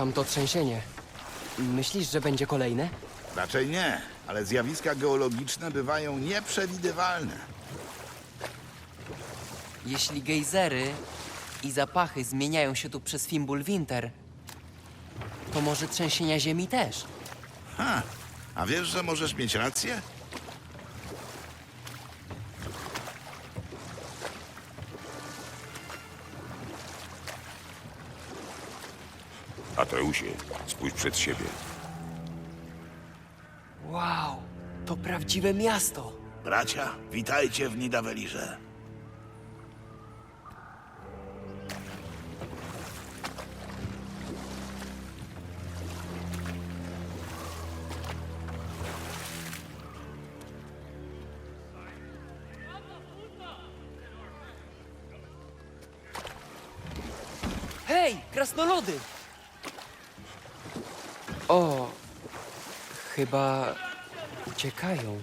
Tamto trzęsienie. Myślisz, że będzie kolejne? Raczej nie, ale zjawiska geologiczne bywają nieprzewidywalne. Jeśli gejzery i zapachy zmieniają się tu przez Fimbulwinter, to może trzęsienia ziemi też. Ha, a wiesz, że możesz mieć rację? Ateusie, spójrz przed siebie. Wow, to prawdziwe miasto. Bracia, witajcie w Nidawelirze. Hej, krasnoludy! O, chyba uciekają.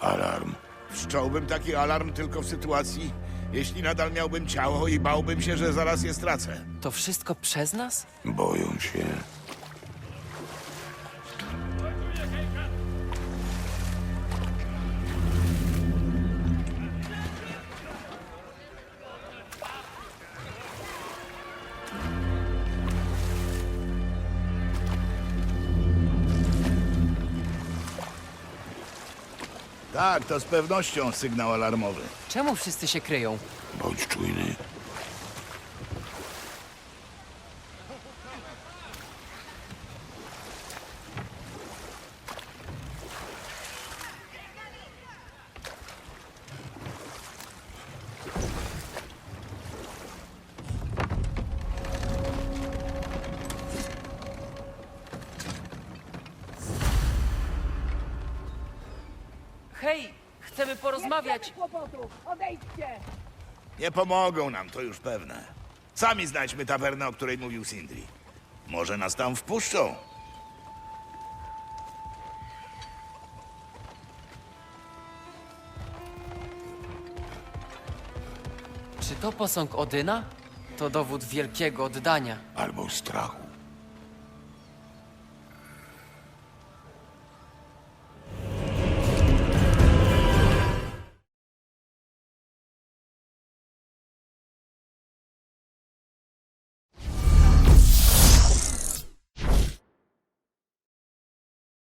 Alarm. Wszcząłbym taki alarm tylko w sytuacji, jeśli nadal miałbym ciało i bałbym się, że zaraz je stracę. To wszystko przez nas? Boją się. Tak, to z pewnością sygnał alarmowy. Czemu wszyscy się kryją? Bądź czujny. Hej, chcemy porozmawiać. kłopotów! Odejdźcie! Nie pomogą nam, to już pewne. Sami znajdźmy tawernę, o której mówił Sindri. Może nas tam wpuszczą. Czy to posąg Odyna? To dowód wielkiego oddania. Albo strachu.